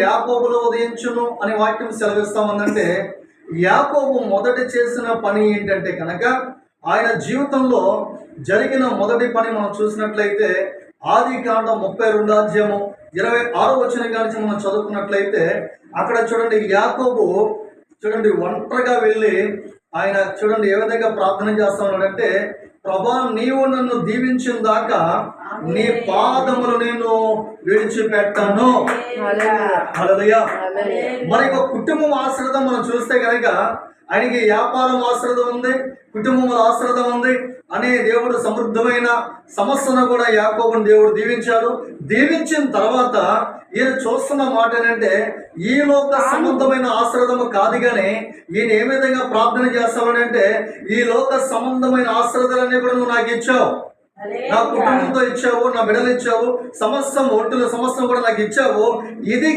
యాకోబులో ఉదయించును అనే వాక్యం సెలవిస్తామందంటే యాకోబు మొదట చేసిన పని ఏంటంటే కనుక ఆయన జీవితంలో జరిగిన మొదటి పని మనం చూసినట్లయితే ఆది కాండ ముప్పై రెండు అధ్యాయము ఇరవై ఆరో వచ్చిన కానీ మనం చదువుకున్నట్లయితే అక్కడ చూడండి యాకోబు చూడండి ఒంటరిగా వెళ్ళి ఆయన చూడండి ఏ విధంగా ప్రార్థన చేస్తా ఉన్నాడంటే ప్రభా నీవు నన్ను దీవించిన దాకా నీ పాదములు నేను విడిచిపెట్టాను. మరి ఒక కుటుంబం ఆశ్రదం మనం చూస్తే కనుక ఆయనకి వ్యాపారం ఆశ్రదం ఉంది కుటుంబం ఆశ్రదం ఉంది. అనే దేవుడు సమృద్ధమైన సమస్యను కూడా యాకోబుని దేవుడు దీవించాడు. దీవించిన తర్వాత ఈయన చూస్తున్న మాట ఏంటంటే ఈ లోక సంబంధమైన ఆశ్రదము కాదు కానీ ఈయన ఏ విధంగా ప్రార్థన చేస్తామనంటే ఈ లోక సంబంధమైన ఆశ్రదాలన్నీ కూడా నువ్వు నాకు ఇచ్చావు. నా కుటుంబంతో ఇచ్చావు నా బిడ్డలు ఇచ్చావు సమస్తం ఒంటుల సమస్తం కూడా నాకు ఇచ్చావు. ఇది